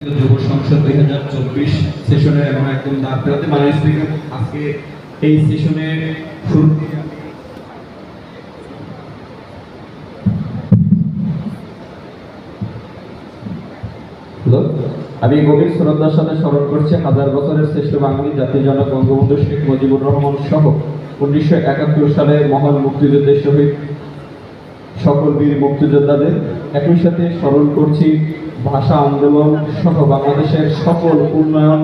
যুব সংসদ দুই হাজার চব্বিশ সেশনের এবং একদম আজকে এই সেশনে শুরু আমি গভীর শ্রদ্ধার সাথে স্মরণ করছি, হাজার বছরের শ্রেষ্ঠ বাঙালি জাতির জনক বঙ্গবন্ধু শেখ মুজিবুর রহমান সহ উনিশশো একাত্তর সালে মহান মুক্তিযুদ্ধের শহীদ সকল বীর মুক্তিযোদ্ধাদের একই সাথে স্মরণ করছি ভাষা আন্দোলন সহ বাংলাদেশের সকল উন্নয়ন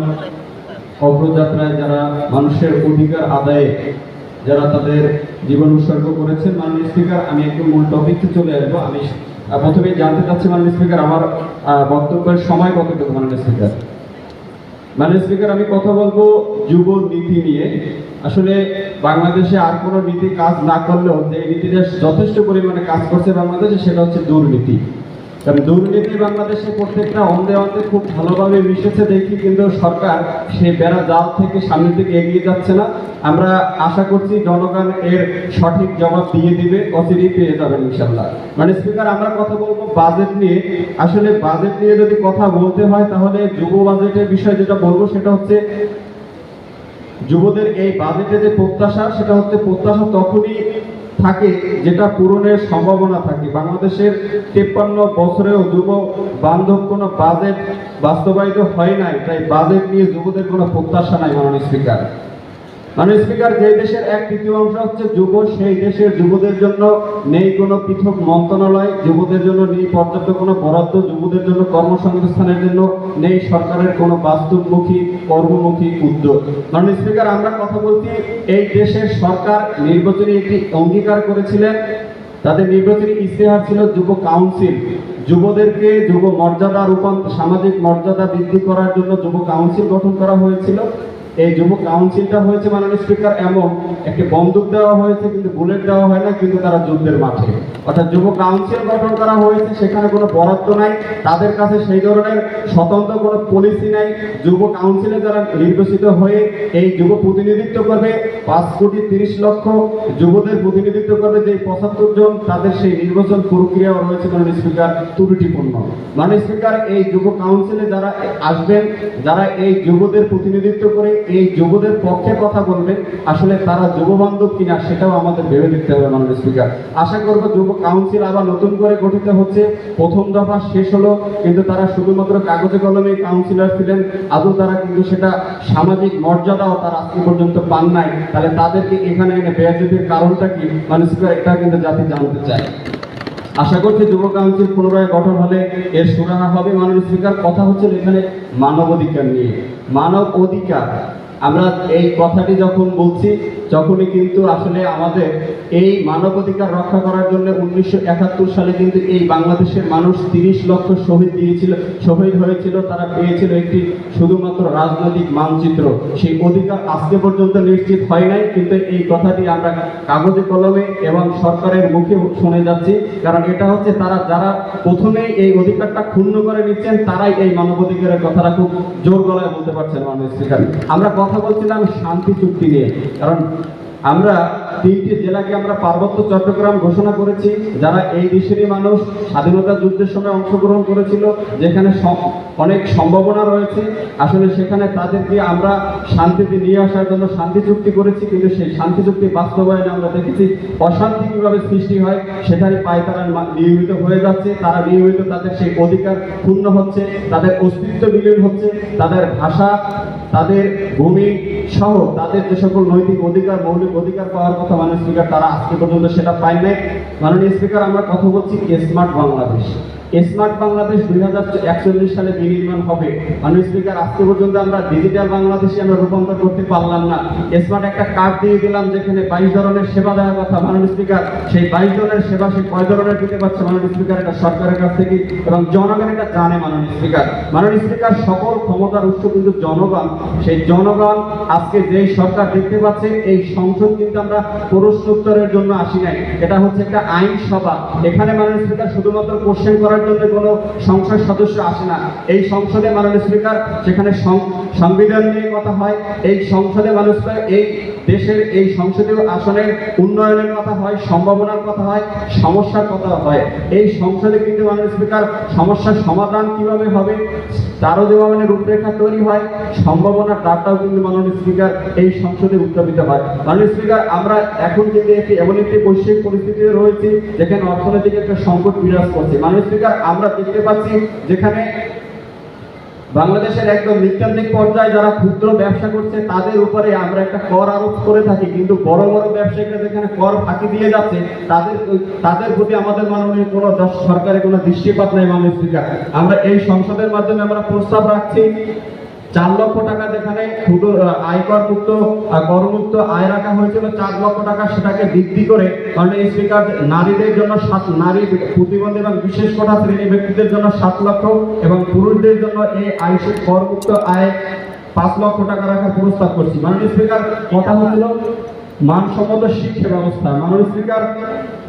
অগ্রযাত্রায় যারা মানুষের অধিকার আদায়ে যারা তাদের জীবন উৎসর্গ করেছেন, মাননীয় স্পিকার, আমি একটু মূল টপিকে চলে আসব। আমি প্রথমে জানতে চাচ্ছি, মাননীয় স্পিকার, আমার বক্তব্যের সময় কতটুকু, মাননীয় স্পিকার? মাননীয় স্পিকার, আমি কথা বলব যুব নীতি নিয়ে। আসলে বাংলাদেশে আর কোনো নীতি কাজ না করলেও যে নীতিটা যথেষ্ট পরিমাণে কাজ করছে বাংলাদেশে, সেটা হচ্ছে দুর্নীতি। কারণ দুর্নীতি বাংলাদেশে প্রত্যেকটা অন্ধে অন্ধে খুব ভালোভাবে মিশেছে দেখি, কিন্তু সরকার সেই বেড়া জাল থেকে সামনের দিকে এগিয়ে যাচ্ছে না। আমরা আশা করছি জনগণ এর সঠিক জবাব দিয়ে দিবে, অচিরেই পেয়ে যাবেন ইনশাল্লাহ মানে স্পিকার, আমরা কথা বলব বাজেট নিয়ে। আসলে বাজেট নিয়ে যদি কথা বলতে হয়, তাহলে যুব বাজেটের বিষয়ে যেটা বলব, সেটা হচ্ছে যুবদের এই বাজেটে যে প্রত্যাশা, সেটা হচ্ছে প্রত্যাশা তখনই থাকে, যেটা পূরণের সম্ভাবনা থাকে। বাংলাদেশের তেপ্পান্ন বছরেও যুব বান্ধব কোনো বাজেট বাস্তবায়িত হয় নাই, তাই বাজেট নিয়ে যুবদের কোনো প্রত্যাশা নাই, মাননীয় স্পিকার। মাননীয় স্পিকার, যে দেশের এক তৃতীয় অংশ হচ্ছে যুব, সেই দেশের যুবদের জন্য নেই কোনো পৃথক মন্ত্রণালয়, যুবদের জন্য নেই পর্যাপ্ত কোনো বরাদ্দ, যুবদের জন্য কর্মসংস্থানের জন্য নেই সরকারের কোনো বাস্তবমুখী কর্মমুখী উদ্যোগ। মাননীয় স্পিকার, আমরা কথা বলছি, এই দেশের সরকার নির্বাচনী একটি অঙ্গীকার করেছিলেন। তাদের নির্বাচনী ইস্তেহার ছিল যুব কাউন্সিল। যুবদেরকে যুব মর্যাদা রূপান্তর সামাজিক মর্যাদা বৃদ্ধি করার জন্য যুব কাউন্সিল গঠন করা হয়েছিল। এই যুব কাউন্সিলটা হয়েছে মাননীয় স্পিকার, এমন একটি বন্দুক দেওয়া হয়েছে, কিন্তু বুলেট দেওয়া হয় না, কিন্তু তারা যুদ্ধের মাঠে। অর্থাৎ যুব কাউন্সিল গঠন করা হয়েছে, সেখানে কোনো বরাদ্দ নাই, তাদের কাছে সেই ধরনের স্বতন্ত্র কোনো পলিসি নাই। যুব কাউন্সিলে যারা নির্বাচিত হয়ে এই যুব প্রতিনিধিত্ব করবে, পাঁচ কোটি তিরিশ লক্ষ যুবদের প্রতিনিধিত্ব করবে যে পঁচাত্তর জন, তাদের সেই নির্বাচন প্রক্রিয়াও রয়েছে মাননীয় স্পিকার, ত্রুটিপূর্ণ। মাননীয় স্পিকার, এই যুব কাউন্সিলে যারা আসবেন, যারা এই যুবদের প্রতিনিধিত্ব করে এই যুবদের পক্ষে কথা বলবেন আসলে তারা যুব বান্ধব কিনা সেটাও আমাদের ভেবে দেখতে হবে মাননীয় স্পিকার। আশা করব যুব কাউন্সিল আবার নতুন করে গঠিত হচ্ছে। প্রথম দফা শেষ হলো, কিন্তু তারা শুধুমাত্র কাগজে কলমে কাউন্সিলর ছিলেন। আদৌ তারা কিন্তু সেটা সামাজিক মর্যাদাও তারা আজকে পর্যন্ত পান নাই। তাহলে তাদেরকে এখানে এনে বেয়াজিতির কারণটা কি? স্পিকার এটা কিন্তু জাতি জানতে চায়। আশা করছি যুব কাউন্সিল পুনরায় গঠন হলে এর সুরাহা হবে। মাননীয় স্পিকার কথা হচ্ছে এখানে মানব অধিকার নিয়ে। মানব অধিকার আমরা এই কথাটি যখন বলছি যখনই কিন্তু আসলে আমাদের এই মানব অধিকার রক্ষা করার জন্য উনিশশো একাত্তর সালে কিন্তু এই বাংলাদেশের মানুষ তিরিশ লক্ষ শহীদ দিয়েছিল, শহীদ হয়েছিল, তারা পেয়েছিল একটি শুধুমাত্র রাজনৈতিক মানচিত্র। সেই অধিকার আজকে পর্যন্ত নিশ্চিত হয় নাই, কিন্তু এই কথাটি আমরা কাগজে, কলমে এবং সরকারের মুখে শুনে যাচ্ছি, কারণ এটা হচ্ছে তারা যারা প্রথমেই এই অধিকারটা ক্ষুণ্ণ করে নিচ্ছেন, তারাই এই মানবাধিকারের কথাটা খুব জোর গলায় বলতে পারছেন মানুষ আমরা কথা বলছিলাম, শান্তি চুক্তি নিয়ে। কারণ আমরা তিনটি জেলাকে আমরা পার্বত্য চট্টগ্রাম ঘোষণা করেছি, যারা এই দেশেরই মানুষ, স্বাধীনতা যুদ্ধের সময় অংশগ্রহণ করেছিল, যেখানে অনেক সম্ভাবনা রয়েছে। আসলে সেখানে তাদেরকে আমরা শান্তিতে নিয়ে আসার জন্য শান্তি চুক্তি করেছি, কিন্তু সেই শান্তি চুক্তি বাস্তবায়নে আমরা দেখেছি, অশান্তি কীভাবে সৃষ্টি হয় সেখানে পায় তারা নিয়মিত হয়ে যাচ্ছে। তারা নিয়মিত তাদের সেই অধিকার ক্ষুণ্ণ হচ্ছে, তাদের অস্তিত্ব বিলীন হচ্ছে, তাদের ভাষা তাদের ভূমি সহ তাদের যে সকল নৈতিক অধিকার, মৌলিক অধিকার পাওয়ার কথা মাননীয় স্পিকার, তারা আজকে পর্যন্ত সেটা পায় নাই। মাননীয় স্পিকার, আমরা কথা বলছি স্মার্ট বাংলাদেশ। স্মার্ট বাংলাদেশ দুই হাজার একচল্লিশ সালে বিনির্মাণ হবে। মাননীয় স্পিকার, আজকে পর্যন্ত আমরা ডিজিটাল বাংলাদেশে আমরা রূপান্তর করতে পারলাম না। স্মার্ট একটা কার্ড দিয়ে দিলাম, যেখানে বাইশ ধরনের সেবা দেওয়ার কথা মাননীয় স্পিকার। সেই বাইশ ধরনের সেবা সে কয় ধরনের দিতে পারছে মাননীয় স্পিকার, এটা সরকারের কাছ থেকে এবং জনগণ এটা জানে মাননীয় স্পিকার। মাননীয় স্পিকার, সকল ক্ষমতার উৎস কিন্তু জনগণ সেই জনগণ আজকে যে সরকার দেখতে পাচ্ছে এই সংসদ কিন্তু আমরা প্রশ্নোত্তরের জন্য আসি নাই। এটা হচ্ছে একটা আইন সভা এখানে মাননীয় স্পিকার শুধুমাত্র কোশ্চেন করার জন্য কোনো সংসদ সদস্য আসে না। এই সংসদে মাননীয় স্পিকার, সেখানে সংবিধান নিয়ে কথা হয়। এই সংসদে মানুষ এই দেশের এই সংসদীয় আসনের উন্নয়নের কথা হয়, সম্ভাবনার কথা হয়, সমস্যার কথা হয়। এই সংসদে কিন্তু মাননীয় স্পিকার, সমস্যার সমাধান কীভাবে হবে, তারও যেভাবে রূপরেখা তৈরি হয়, সম্ভাবনার ডাটাও কিন্তু মাননীয় স্পিকার এই সংসদে উত্থাপিত হয়। মাননীয় স্পিকার, আমরা এখন কিন্তু একটি এমন একটি বৈশ্বিক পরিস্থিতিতে রয়েছি, যেখানে অর্থনৈতিক একটা সংকট বিরাজ করছে। মাননীয় স্পিকার, আমরা দেখতে পাচ্ছি যেখানে বাংলাদেশের একদম নিত্যান্তিক পর্যায়ে যারা ক্ষুদ্র ব্যবসা করছে, তাদের উপরে আমরা একটা কর আরোপ করে থাকি। কিন্তু বড় বড় ব্যবসায়ীরা যেখানে কর ফাঁকি দিয়ে যাচ্ছে, তাদের তাদের প্রতি আমাদের মাননীয় কোনো সরকারের কোনো দৃষ্টিপাত নেই, মাননীয় স্পিকার। আমরা এই সংসদের মাধ্যমে আমরা প্রস্তাব রাখছি চার লক্ষ টাকা যেখানে ক্ষুদ্র আহ, আয়কর মুক্ত আহ, করমুক্ত আয় রাখা হয়েছিল চার লক্ষ টাকা সেটাকে বৃদ্ধি করে কারণ এই স্পিকার নারীদের জন্য সাত নারী প্রতিবন্ধী এবং বিশেষ কোটা শ্রেণি ব্যক্তিদের জন্য সাত লক্ষ এবং পুরুষদের জন্য এই আয়ুষ করমুক্ত আয় পাঁচ লক্ষ টাকা রাখার প্রস্তাব করছি। মাননীয় স্পিকার কথা হচ্ছিল মানসম্মত শিক্ষা ব্যবস্থা, মাননীয় স্পিকার,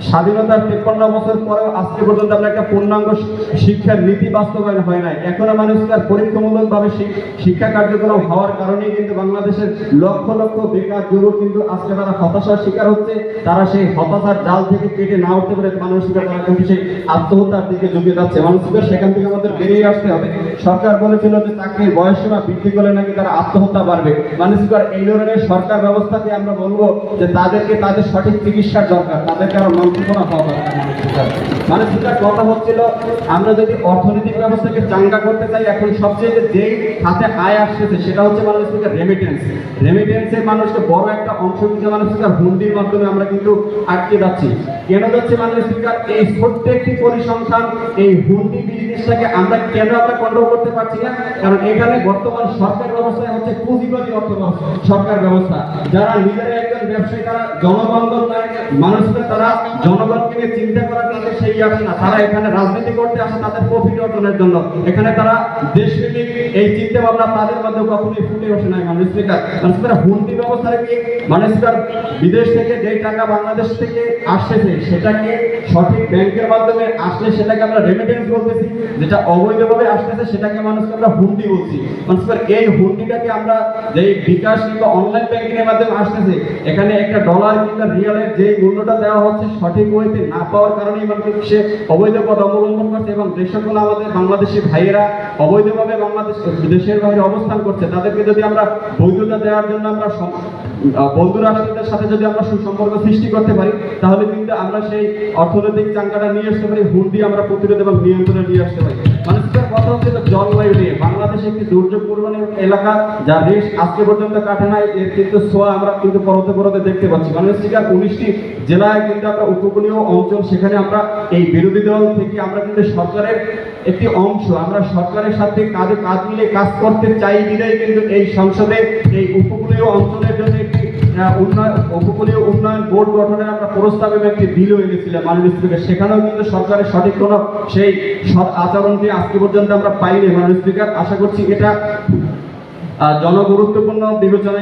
স্বাধীনতার তেপ্পান্ন বছর পরেও আজকে পর্যন্ত আমরা একটা পূর্ণাঙ্গ শিক্ষার নীতি বাস্তবায়ন হয় নাই। এখনও মানুষ তার পরীক্ষামূলক শিক্ষা কার্যক্রম হওয়ার কারণেই কিন্তু বাংলাদেশের লক্ষ লক্ষ বেকার যুবক কিন্তু আজকে তারা হতাশার শিকার হচ্ছে। তারা সেই হতাশার জাল থেকে কেটে না উঠতে পারে মানুষকে তারা কিন্তু সেই আত্মহত্যার দিকে ঝুঁকে যাচ্ছে। মানুষকে সেখান থেকে আমাদের বেরিয়ে আসতে হবে। সরকার বলেছিল যে চাকরির বয়স সীমা বৃদ্ধি করলে নাকি তারা আত্মহত্যা বাড়বে। মানুষকে এই ধরনের সরকার ব্যবস্থাকে আমরা বলব যে তাদেরকে তাদের সঠিক চিকিৎসার দরকার, তাদেরকে আরও মন্ত্রণা হওয়া দরকার মানে যেটা কথা হচ্ছিল, আমরা যদি অর্থনৈতিক ব্যবস্থাকে চাঙ্গা করতে চাই, এখন সবচেয়ে যেই হাতে আয় আসতেছে সেটা হচ্ছে মানুষকে রেমিটেন্স রেমিটেন্সের মানুষকে বড় একটা অংশ কিন্তু মানুষকে হুন্ডির মাধ্যমে আমরা কিন্তু আটকে যাচ্ছি। কেন যাচ্ছে মানুষ স্পিকার এই প্রত্যেকটি পরিসংখ্যান, এই হুন্ডি বিজনেসটাকে আমরা কেন আমরা কন্ট্রোল করতে পারছি না? কারণ এখানে বর্তমান সরকার ব্যবস্থায় হচ্ছে পুঁজিবাদী অর্থ সরকার ব্যবস্থা। যারা নিজেরা একজন ব্যবসায়ী, তারা নয় মানুষকে তারা জনগণকে নিয়ে চিন্তা করার জন্য সেই আসে না। তারা এখানে রাজনীতি করতে আসে, তাদের প্রফিট অর্জনের জন্য। এখানে তারা দেশপ্রেমিক এই চিন্তা ভাবনা তাদের মধ্যে কখনোই ফুটে ওঠে না মানুষ স্পিকার মানুষ স্পিকার হুন্ডি ব্যবস্থা কি? মানুষ স্পিকার বিদেশ থেকে যেই টাকা বাংলাদেশ থেকে আসতেছে, সেটাকে সঠিক ব্যাংকের মাধ্যমে আসলে সেটাকে আমরা রেমিটেন্স বলতেছি, যেটা অবৈধভাবে আসতেছে, সেটাকে মানুষকে আমরা হুন্ডি বলছি। মানুষ এই হুন্ডিটাকে আমরা যেই বিকাশ কিংবা অনলাইন ব্যাংকিং এর মাধ্যমে আসতেছে, এখানে একটা ডলার কিংবা রিয়ালের যে মূল্যটা দেওয়া হচ্ছে, সঠিক ওয়েতে না পাওয়ার কারণেই মানুষ সে অবৈধ পথ অবলম্বন করছে এবং যে সকল আমাদের বাংলাদেশি ভাইয়েরা অবৈধভাবে বাংলাদেশ দেশের বাইরে অবস্থান করছে, তাদেরকে যদি আমরা বৈধতা দেওয়ার জন্য আমরা বন্ধু রাষ্ট্রদের সাথে যদি আমরা সুসম্পর্ক সৃষ্টি করতে পারি, তাহলে কিন্তু আমরা সেই অর্থনৈতিক চাঙ্গাটা নিয়ে আসতে পারি হুন্ডি আমরা প্রতিরোধ এবং নিয়ন্ত্রণে নিয়ে আসতে পারি। মানে মানুষের কথা হচ্ছে জলবায়ু নিয়ে, বাংলাদেশ একটি দুর্যোগপূর্ণ এলাকা যা দেশ আজকে পর্যন্ত কাটে নাই, এর কিন্তু সোয়া আমরা কিন্তু পরতে পরতে দেখতে পাচ্ছি। মানুষ শিকার উনিশটি জেলায় কিন্তু আমরা উপকূলীয় অঞ্চল, সেখানে আমরা এই বিরোধী দল থেকে আমরা কিন্তু সরকারের একটি অংশ। আমরা সরকারের সাথে কাঁধে কাঁধ মিলে কাজ করতে চাই বিধায় কিন্তু এই সংসদে এই উপকূলীয় অঞ্চলের জন্য একটি উন্নয়ন, উপকূলীয় উন্নয়ন বোর্ড গঠনের আমরা প্রস্তাব এবং একটি বিলও এনেছিলাম মাননীয় স্পিকার। সেখানেও কিন্তু সরকারের সঠিক কোনো সেই সৎ আচরণকে আজকে পর্যন্ত আমরা পাইনি মাননীয় স্পিকার। আশা করছি এটা জনগুরুত্বপূর্ণ বিবেচনায়